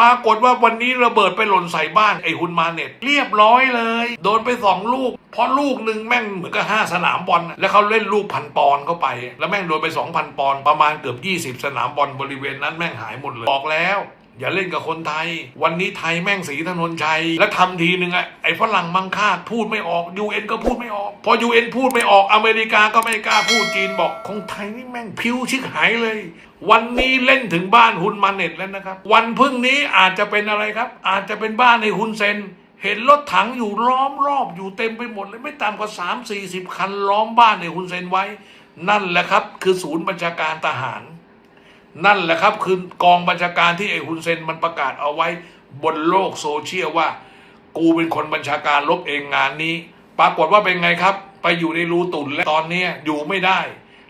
ปรากฏว่าวันนี้ระเบิดไปหล่นใส่บ้านไอ้ฮุนมาเน็ต เรียบร้อยเลย โดนไปสองลูก เพราะลูกหนึ่งแม่งเหมือนกับห้าสนามบอลแล้วเขาเล่นลูกพันปอนเข้าไป แล้วแม่งโดนไปสองพันปอนประมาณเกือบยี่สิบสนามบอลบริเวณนั้นแม่งหายหมดเลยบอกแล้ว อย่าเล่นกับคนไทย วันนี้ไทยแม่งสีถนนชัย แล้วทำทีหนึ่งอะไอ้ฝรั่งมังค่าพูดไม่ออกยูเอ็นก็พูดไม่ออก พอยูเอ็นพูดไม่ออกอเมริกาก็ไม่กล้าพูดจีนบอกของไทยนี่แม่งพิวชิกหายเลย วันนี้เล่นถึงบ้านฮุนมาเน็ตแล้วนะครับ วันพรุ่งนี้อาจจะเป็นอะไรครับ อาจจะเป็นบ้านในฮุนเซนเห็นรถถังอยู่ล้อมรอบอยู่เต็มไปหมดเลยไม่ต่ำกว่า3 4 0คันล้อมบ้านในฮุนเซนไว้ นั่นแหละครับ คือศูนย์บัญชาการทหาร นั่นแหละครับ คือกองบัญชาการที่ไอ้ฮุนเซนมันประกาศเอาไว้บนโลกโซเชียลว่า กูเป็นคนบัญชาการลบเองงานนี้ ปรากฏว่าเป็นไงครับ ไปอยู่ในรูตุ่นแล้วตอนนี้อยู่ไม่ได้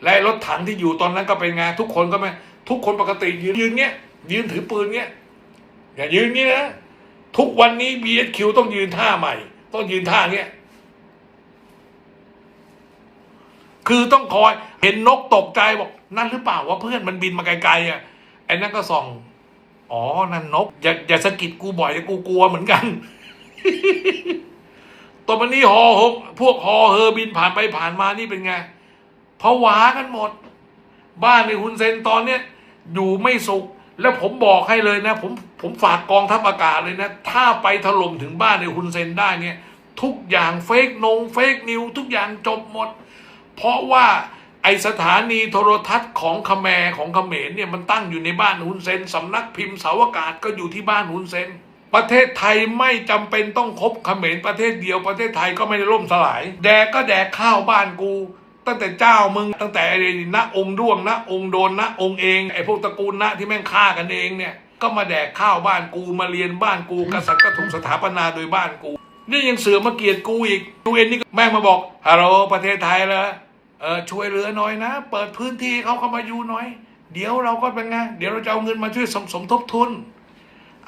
และรถถังที่อยู่ตอนนั้นก็เป็นไงทุกคนก็ไม่ทุกคนปกติยืนยืนเงี้ยยืนถือปืนเงี้ยอย่ายืนงี้นะทุกวันนี้ BSQ ต้องยืนท่าใหม่ ต้องยืนท่าเงี้ย คือต้องคอยเห็นนกตกใจบอกนั่นหรือเปล่าว่าเพื่อนมันบินมาไกลๆอะไอ้นั่นก็ส่อง อ๋อนั่นนก อย่าอย่าสะกิดกูบ่อยกูกลัวเหมือนกันตัวมันนี่ฮอหกพวกฮอเฮอบินผ่านไปผ่านมานี่เป็นไงผวากันหมด บ้านในฮุนเซนตอนเนี้ยอยู่ไม่สุข แล้วผมบอกให้เลยนะ ผมผมฝากกองทัพอากาศเลยนะ ถ้าไปถล่มถึงบ้านในฮุนเซนได้เนี่ย ทุกอย่างเฟกนงเฟกนิว ทุกอย่างจบหมด เพราะว่าไอสถานีโทรทัศน์ของคแมร์ของเขมรเนี่ยมันตั้งอยู่ในบ้านฮุนเซนสำนักพิมพ์เสาอากาศก็อยู่ที่บ้านฮุนเซนประเทศไทยไม่จำเป็นต้องคบเขมรประเทศเดียวประเทศไทยก็ไม่ได้ล่มสลาย แดกก็แดกข้าวบ้านกู ตั้งแต่เจ้ามึง ตั้งแต่ไอ้นะองค์ด้วงนะองค์โดนนะองค์เองไอ้พวกตระกูลนะที่แม่งฆ่ากันเองเนี่ยก็มาแดกข้าวบ้านกูมาเรียนบ้านกูกษัตริย์ก็ถูกสถาปนาโดยบ้านกู นี่ยังเสือมาเกลียดกูอีกดูเอ็นนี่แม่งมาบอกฮัลโหลประเทศไทยเหรอ เออช่วยเหลือหน่อยนะ เปิดพื้นที่เขาเข้ามาอยู่หน่อย เดี๋ยวเราก็เป็นไงเดี๋ยวเราจะเอาเงินมาช่วยสมสมทบทุน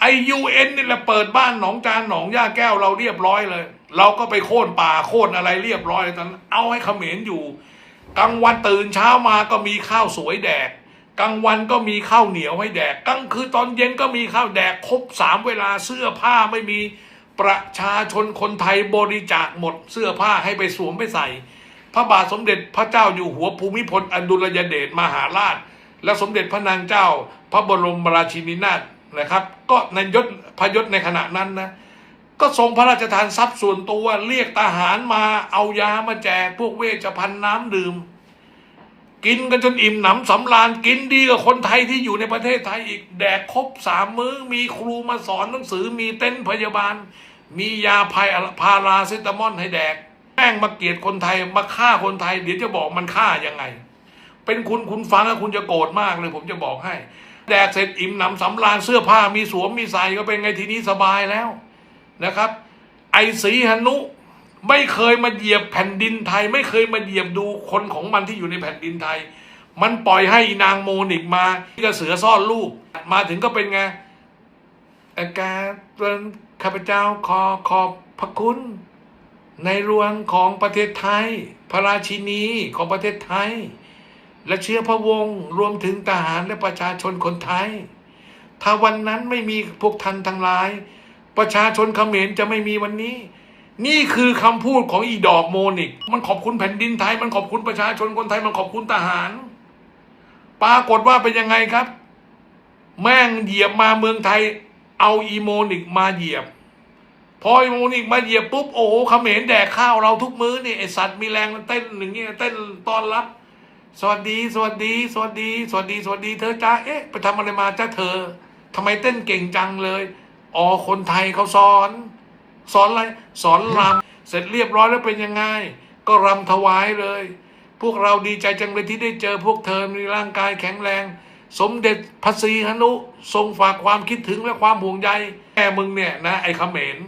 ไอยูเอ็นนี่แหละเปิดบ้านหนองจานหนองย่าแก้วเราเรียบร้อยเลย เราก็ไปโค่นป่าโค่นอะไรเรียบร้อยตอนนั้นเอาให้เขมรอยู่กลางวันตื่นเช้ามาก็มีข้าวสวยแดกกลางวันก็มีข้าวเหนียวให้แดกกลางคืนตอนเย็นก็มีข้าวแดกครบสามเวลาเสื้อผ้าไม่มีประชาชนคนไทยบริจาคหมดเสื้อผ้าให้ไปสวมไปใส่ พระบาทสมเด็จพระเจ้าอยู่หัวภูมิพลอดุลยเดชมหาราช และสมเด็จพระนางเจ้า พระบรมราชินีนาถนะครับ ก็ในยศพยศในขณะนั้นนะก็ทรงพระราชทานทรัพย์ส่วนตัวเรียกทหารมาเอายามาแจกพวกเวชภัณฑ์น้ำดื่ม กินกันจนอิ่มหนำสำราญกินดีกว่าคนไทยที่อยู่ในประเทศไทยอีกแดกครบสามมื้อมีครูมาสอนหนังสือมีเต็นท์พยาบาล มียาพายพาราเซตามอลให้แดก แม่งมาเกลียดคนไทยมาฆ่าคนไทย เดี๋ยวจะบอกมันฆ่ายังไง เป็นคุณคุณฟังแล้วคุณจะโกรธมากเลย ผมจะบอกให้ แดกเสร็จอิ่มหนำสำราญเสื้อผ้ามีสวมมีใส่ก็เป็นไงทีนี้สบายแล้วนะครับ ไอสีหนุไม่เคยมาเหยียบแผ่นดินไทย ไม่เคยมาเหยียบดูคนของมันที่อยู่ในแผ่นดินไทย มันปล่อยให้นางโมนิกมาที่กระเสือซ่อนลูก มาถึงก็เป็นไงอาการเป็นข้าพเจ้าขอขอบพระคุณ ในรวงของประเทศไทย พระราชินีของประเทศไทย และเชื้อพระวงศ์รวมถึงทหารและประชาชนคนไทย ถ้าวันนั้นไม่มีพวกท่านทั้งหลาย ประชาชนเขมรจะไม่มีวันนี้ นี่คือคำพูดของอีดอกโมนิก มันขอบคุณแผ่นดินไทย มันขอบคุณประชาชนคนไทย มันขอบคุณทหาร ปรากฏว่าเป็นยังไงครับ แม่งเหยียบมาเมืองไทย เอาอีโมนิกมาเหยียบ พอโมนิกมาเหยียบปุ๊บโอ้โหเขมรแดกข้าวเราทุกมื้อนี่ไอสัตว์มีแรงมันเต้นอย่างเงี้ยเต้นต้อนรับ สวัสดี สวัสดี สวัสดี สวัสดี สวัสดีเธอจ้าเอ๊ะไปทำอะไรมาจ้าเธอทำไมเต้นเก่งจังเลยอ๋อคนไทยเขาสอน สอนอะไรสอนรำเสร็จเรียบร้อยแล้วเป็นยังไงก็รำถวายเลย พวกเราดีใจจังเลยที่ได้เจอพวกเธอมีร่างกายแข็งแรง สมเด็จพระศรีหนุ ทรงฝากความคิดถึงและความห่วงใยแม่มึงเนี่ยนะไอ้เขมร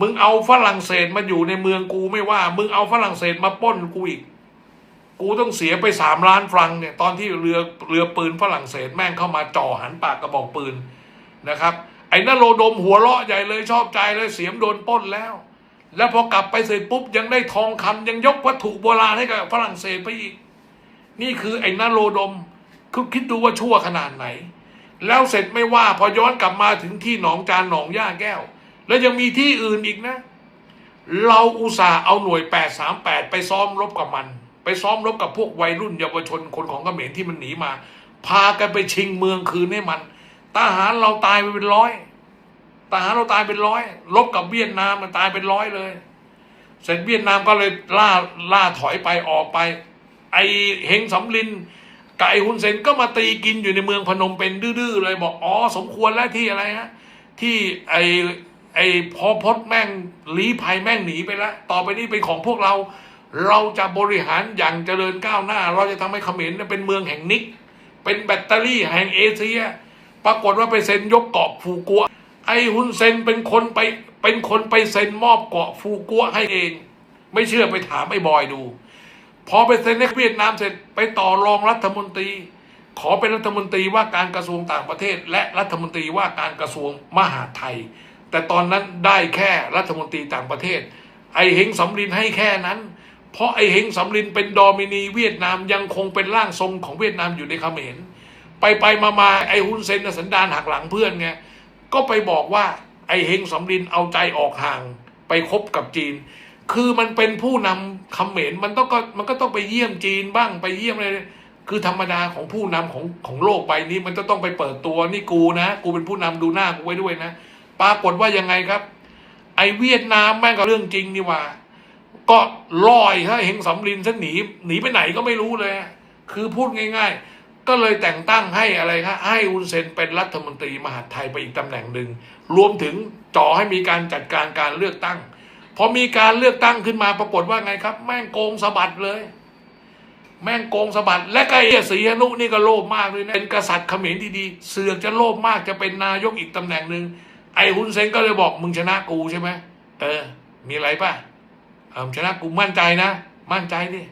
มึงเอาฝรั่งเศสมาอยู่ในเมืองกูไม่ว่า มึงเอาฝรั่งเศสมาป้นกูอีก กูต้องเสียไปสามล้านฟรังเนี่ย ตอนที่เรือเรือปืนฝรั่งเศสแม่งเข้ามาจ่อหันปากกระบอกปืนนะครับ ไอ้นโรดมหัวเราะใหญ่เลยชอบใจเลยเสียมโดนป้นแล้ว แล้วพอกลับไปเสร็จปุ๊บยังได้ทองคำยังยกวัตถุโบราณให้กับฝรั่งเศสไปอีก นี่คือไอ้นโรดมคือคิดดูว่าชั่วขนาดไหน แล้วเสร็จไม่ว่าพอย้อนกลับมาถึงที่หนองจานหนองย่าแก้ว แล้วยังมีที่อื่นอีกนะ เราอุตส่าห์เอาหน่วย 838 ไปซ้อมรบกับมัน ไปซ้อมรบกับพวกวัยรุ่นเยาวชนคนของเขมรที่มันหนีมา พากันไปชิงเมืองคืนให้มันทหารเราตายไปเป็นร้อยทหารเราตายเป็นร้อยลบกับเวียดนามมันตายเป็นร้อยเลย เสร็จเวียดนามก็เลยล่าล่าถอยไปออกไป ไอเฮงสำลินกับไอฮุนเซนก็มาตีกินอยู่ในเมืองพนมเป็นดื้อๆเลยบอกอ๋อสมควรแล้วที่อะไรฮะที่ไอ ไอ้พอพดแม่งลี้ภัยแม่งหนีไปแล้ว ต่อไปนี้เป็นของพวกเรา เราจะบริหารอย่างเจริญก้าวหน้า เราจะทำให้เขมรเป็นเมืองแห่งนิก เป็นแบตเตอรี่แห่งเอเชีย ปรากฏว่าไปเซ็นยกเกาะฟูกัว ไอ้ฮุนเซนเป็นคนไปเป็นคนไปเซ็นมอบเกาะฟูกัวให้เอง ไม่เชื่อไปถามไอ้บอยดู พอไปเซ็นในเวียดนามเสร็จไปต่อรองรัฐมนตรี ขอเป็นรัฐมนตรีว่าการกระทรวงต่างประเทศ และรัฐมนตรีว่าการกระทรวงมหาดไทย แต่ตอนนั้นได้แค่รัฐมนตรีต่างประเทศ ไอเฮงสำลินให้แค่นั้น เพราะไอเฮงสำลินเป็นดอมินีเวียดนามยังคงเป็นร่างทรงของเวียดนามอยู่ในเขมรไปไปมามาไอฮุนเซนสันดานหักหลังเพื่อนไงก็ไปบอกว่าไอเฮงสำลินเอาใจออกห่างไปคบกับจีน คือมันเป็นผู้นำเขมรมันต้องก็มันก็ต้องไปเยี่ยมจีนบ้างไปเยี่ยมอะไรคือธรรมดาของผู้นำของของโลกใบนี้ มันจะต้องไปเปิดตัวนี่กูนะ กูเป็นผู้นำดูหน้ากูไว้ด้วยนะ ปรากฏว่ายังไงครับ ไอเวียดนามแม่งก็เรื่องจริงนี่ว่า ก็ลอยฮะเฮงสำลินซะหนีหนีไปไหนก็ไม่รู้เลย คือพูดง่าย ๆ ก็เลยแต่งตั้งให้อะไรครับให้อุนเซนเป็นรัฐมนตรีมหาดไทยไปอีกตำแหน่งหนึ่งรวมถึงจ่อให้มีการจัดการการเลือกตั้งพอมีการเลือกตั้งขึ้นมาปรากฏว่าไงครับ แม่งโกงสะบัดเลย แม่งโกงสะบัด และก็ไอ้ศรีอนุนี่ก็โลภมากเลยนะเป็นกษัตริย์เขมรดีๆ เสือกจะโลภมากจะเป็นนายกอีกตำแหน่งหนึ่ง ไอ้ฮุนเซนก็เลยบอกมึงชนะกูใช่ไหมเออ มีอะไรป่ะเออชนะกูมั่นใจนะ มั่นใจดิ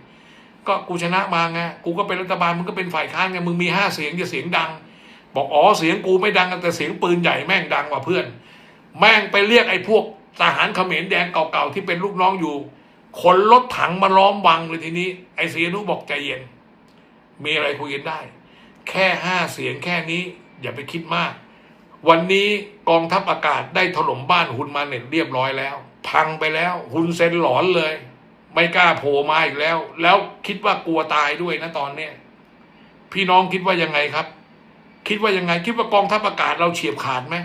ก็กูชนะมาไงกูก็เป็นรัฐบาลมึงก็เป็นฝ่ายค้านไงมึงมีห้าเสียงจะเสียงดัง บอกอ๋อเสียงกูไม่ดังแต่เสียงปืนใหญ่แม่งดังกว่าเพื่อน แม่งไปเรียกไอ้พวกทหารเขมรแดงเก่าๆที่เป็นลูกน้องอยู่ขนรถถังมาล้อมวังเลยทีนี้ ไอ้เสียนุบอกใจเย็น มีอะไรคุยกันได้ แค่ห้าเสียงแค่นี้ อย่าไปคิดมาก วันนี้กองทัพอากาศได้ถล่มบ้านฮุนมาเน็ตเรียบร้อยแล้ว พังไปแล้วฮุนเซนหลอนเลย ไม่กล้าโผล่มาอีกแล้ว แล้วคิดว่ากลัวตายด้วยนะตอนเนี้ยพี่น้องคิดว่ายังไงครับ คิดว่ายังไง คิดว่ากองทัพอากาศเราเฉียบขาดไหม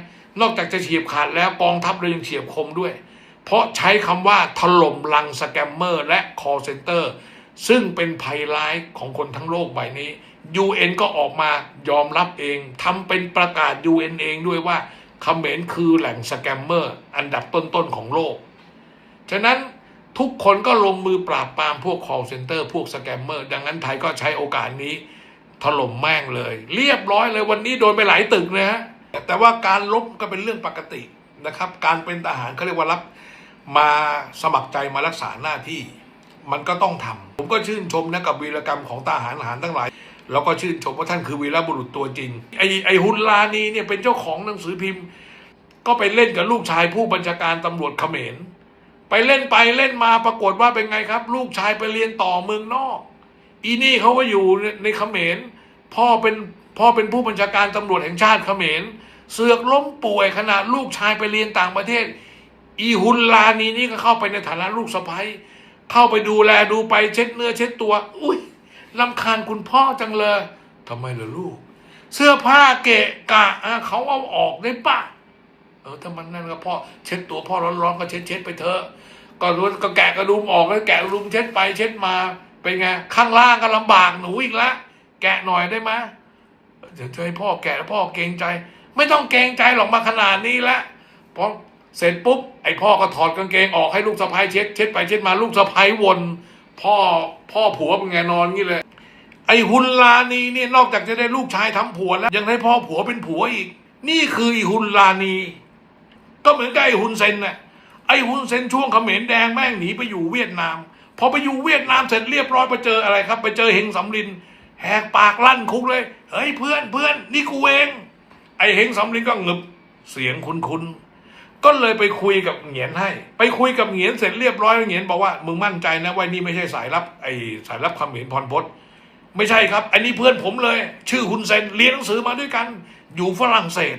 นอกจากจะเฉียบขาดแล้วกองทัพเรายังเฉียบคมด้วย เพราะใช้คำว่าถล่มลังสแกมเมอร์ และคอร์เซนเตอร์ซึ่งเป็นภัยร้ายของคนทั้งโลกใบนี้ UN ก็ออกมายอมรับเองทำเป็นประกาศ UN เองด้วยว่าเขมรคือแหล่งสแกมเมอร์อันดับต้นๆของโลก ฉะนั้นทุกคนก็ลงมือปราบปรามพวก call center พวกสแกมเมอร์ ดังนั้นไทยก็ใช้โอกาสนี้ถล่มแม่งเลย เรียบร้อยเลยวันนี้โดนไปหลายตึกนะฮะแต่ว่าการลบก็เป็นเรื่องปกตินะครับ การเป็นทหารเขาเรียกว่ารับมาสมัครใจมารักษาหน้าที่ มันก็ต้องทำผมก็ชื่นชมนะกับวีรกรรมของทหารทหารทั้งหลาย แล้วก็ชื่นชมว่าท่านคือวีรบุรุษตัวจริง ไอไอฮุนลานีเนี่ยเป็นเจ้าของหนังสือพิมพ์ ก็ไปเล่นกับลูกชายผู้บัญชาการตำรวจเขมร ไปเล่นไปเล่นมาปรากฏว่าเป็นไงครับ ลูกชายไปเรียนต่อเมืองนอก อีนี่เขาก็อยู่ในเขมร พ่อเป็นพ่อเป็นผู้บัญชาการตำรวจแห่งชาติเขมร เสือกล้มป่วยขณะลูกชายไปเรียนต่างประเทศ อีฮุนลานีนี่ก็เข้าไปในฐานะลูกสะใภ้เข้าไปดูแลดูไปเช็ดเนื้อเช็ดตัว อุ้ย ลำคาญคุณพ่อจังเลยทำไมล่ะลูก เสื้อผ้าเกะกะอะเขาเอาออกได้ปะเออถ้ามันนั่นก็พ่อเช็ดตัวพ่อร้อนๆก็เช็ดเช็ดไปเถอะก็รู้ก็แกะกระดุมออกแล้วแกะกระดุมเช็ดไปเช็ดมาเป็นไงข้างล่างก็ลำบากหนูอีกละแกะหน่อยได้ไหมเดี๋ยวจะให้พ่อแกะแล้วพ่อเกรงใจ ไม่ต้องเกรงใจหรอกมาขนาดนี้ละพอเสร็จปุ๊บไอพ่อก็ถอดกางเกงออกให้ลูกสะพ้ายเช็ดเช็ดไปเช็ดมาลูกสะพ้ายวน พ่อพ่อผัวเป็นไงนอนงี้เลย ไอฮุนลานีเนี่ยนอกจากจะได้ลูกชายทำผัวแล้ว ยังได้พ่อผัวเป็นผัวอีก นี่คือไอีฮุนลานี ก็เหมือนกับไอ้ฮุนเซนน่ะไอ้ฮุนเซนช่วงเขมรแดงแม่งหนีไปอยู่เวียดนาม พอไปอยู่เวียดนามเสร็จเรียบร้อยไปเจออะไรครับ ไปเจอเฮงสำลินแหกปากลั่นคุกเลย เฮ้ยเพื่อนเพื่อนนี่กูเอง ไอ้เฮงสำลินก็เงึบเสียงคุ้นๆ ก็เลยไปคุยกับเหงียนให้ ไปคุยกับเหงียนเสร็จเรียบร้อยเหงียนบอกว่ามึงมั่นใจนะว่านี่ไม่ใช่สายลับไอ้สายลับเขมรพรพศไม่ใช่ครับ อันนี้เพื่อนผมเลย ชื่อฮุนเซนเรียนหนังสือมาด้วยกัน อยู่ฝรั่งเศส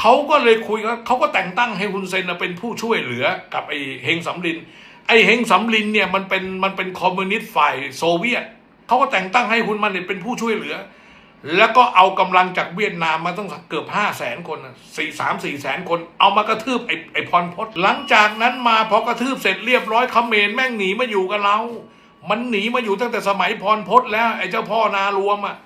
เขาก็เลยคุยกันเขาก็แต่งตั้งให้ฮุนเซนเป็นผู้ช่วยเหลือกับไอ้เฮงสำลิน ไอ้เฮงสำลินเนี่ยมันเป็นมันเป็นคอมมิวนิสต์ฝ่ายโซเวียตเขาก็แต่งตั้งให้ฮุนมันเป็นผู้ช่วยเหลือ แล้วก็เอากำลังจากเวียดนามมาต้องเกือบห้าแสนคนสี่สามสี่แสนคน เอามากระทืบไอ้ไอ้พรพศหลังจากนั้นมาพอกระทืบเสร็จเรียบร้อยเขมรแม่งหนีมาอยู่กับเรา มันหนีมาอยู่ตั้งแต่สมัยพรพศแล้วไอ้เจ้าพ่อนา รวมอะ